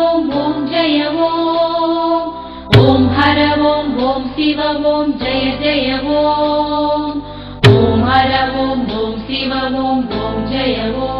ஓம் ஓம் ஜெய ஓம் ஓம் ஹர ஓம் ஓம் சிவ ஓம் ஜெய ஜெய ஓம் ஓம் ஹர ஓம் ஓம் சிவ ஓம் ஓம் ஜெய ஓம்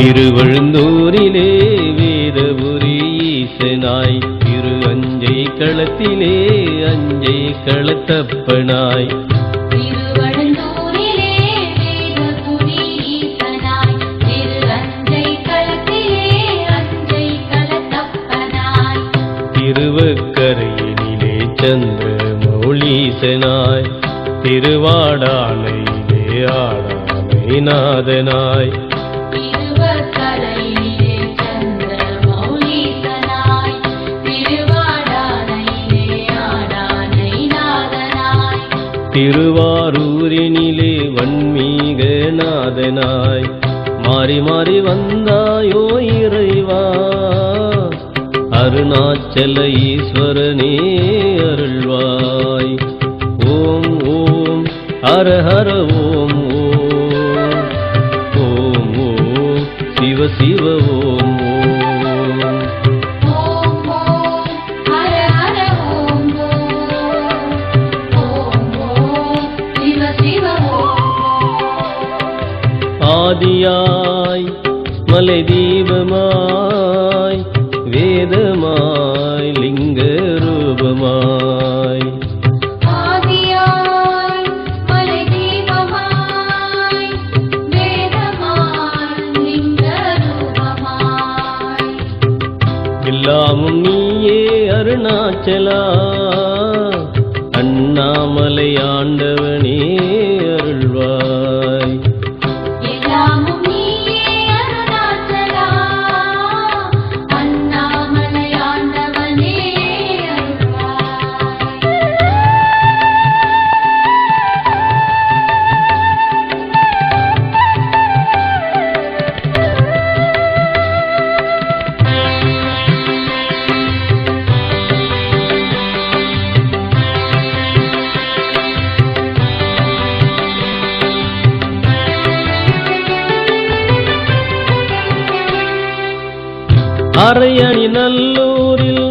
திருவழுந்தூரிலே வேதபுரி ஈசனாய் திரு அஞ்சை களத்திலே அஞ்சை களத்தப்பனாய். திருவக்கரையினிலே சந்திர மௌலீசனாய் திருவாடானையிலே ஆடானை நாதனாய் திருவாரூரினிலே வன்மீக நாதனாய் மாறி மாறி வந்தாயோ இறைவா. அருணாச்சல ஈஸ்வரனே அருள்வாய். ஓம் ஓம் ஹர ஆதியாய் மலை தீபமாய் வேதமாய் லிங்க ரூபமாய் எல்லாமும் நீயே அருணாச்சலா அண்ணாமலை ஆண்டவனே. அரையணி நல்லூரில்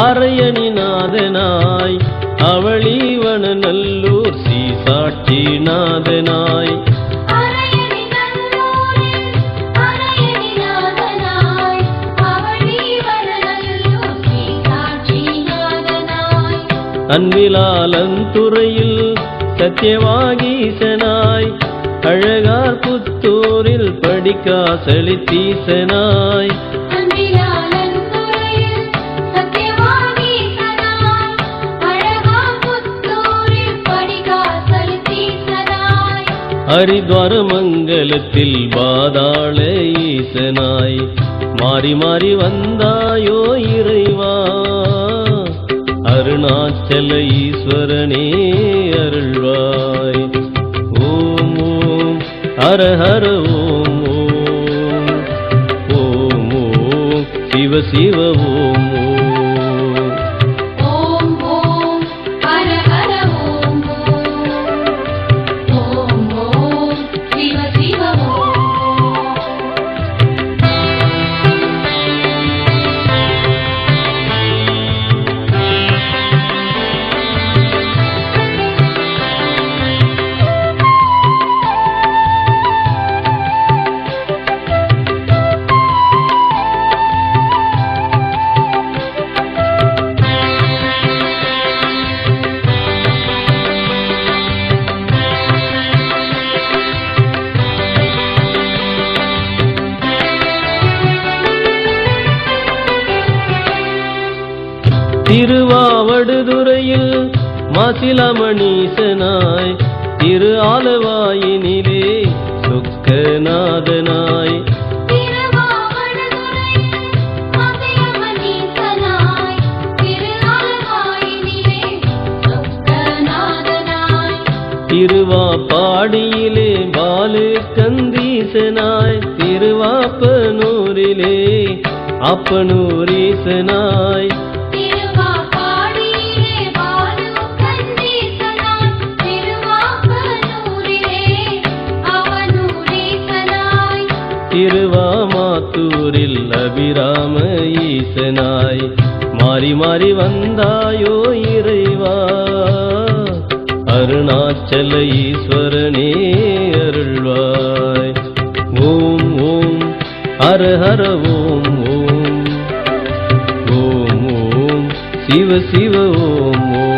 அரையணி நாதனாய் அவளிவன நல்லூர் ஸ்ரீ சாட்சி நாதனாய். அரையணி நல்லூரில் அரையணி நாதனாய் அவளி வரநல்லூர் ஸ்ரீ சாட்சி நாதனாய் அன்பிலாலந்துறையில் சத்தியவாகீசனாய் அழகார் புத்தூரில் படிக்கா செழித்தீசனாய் ஹரித்வார மங்கலத்தில் பாதாள ஈசனாய். மாறி மாறி வந்தாயோ இறைவா. அருணாச்சல ஈஸ்வரனே அருள்வாய். ஓம் ஓம் ஹர ஹர ஓம் ஓம். ஓம் ஓம் சிவ சிவ ஓம் ஓம். திருவாவடுதுறையில் மாசிலாமணீசனாய் திரு ஆலவாயினிலே சுக்கநாதனாய். திருவாப்பாடியிலே பாலு கந்தீசனாய் திருவாப்பனூரிலே அப்பனூரீசனாய். திருவாமாத்தூரில் அபிராம ஈசனாய். மாறி மாறி வந்தாயோ இறைவா. அருணாச்சல ஈஸ்வரனே அருள்வாய். ஓம் ஓம் ஹர ஹர ஓம் ஓம். ஓம் ஓம் சிவ சிவ ஓம் ஓம்.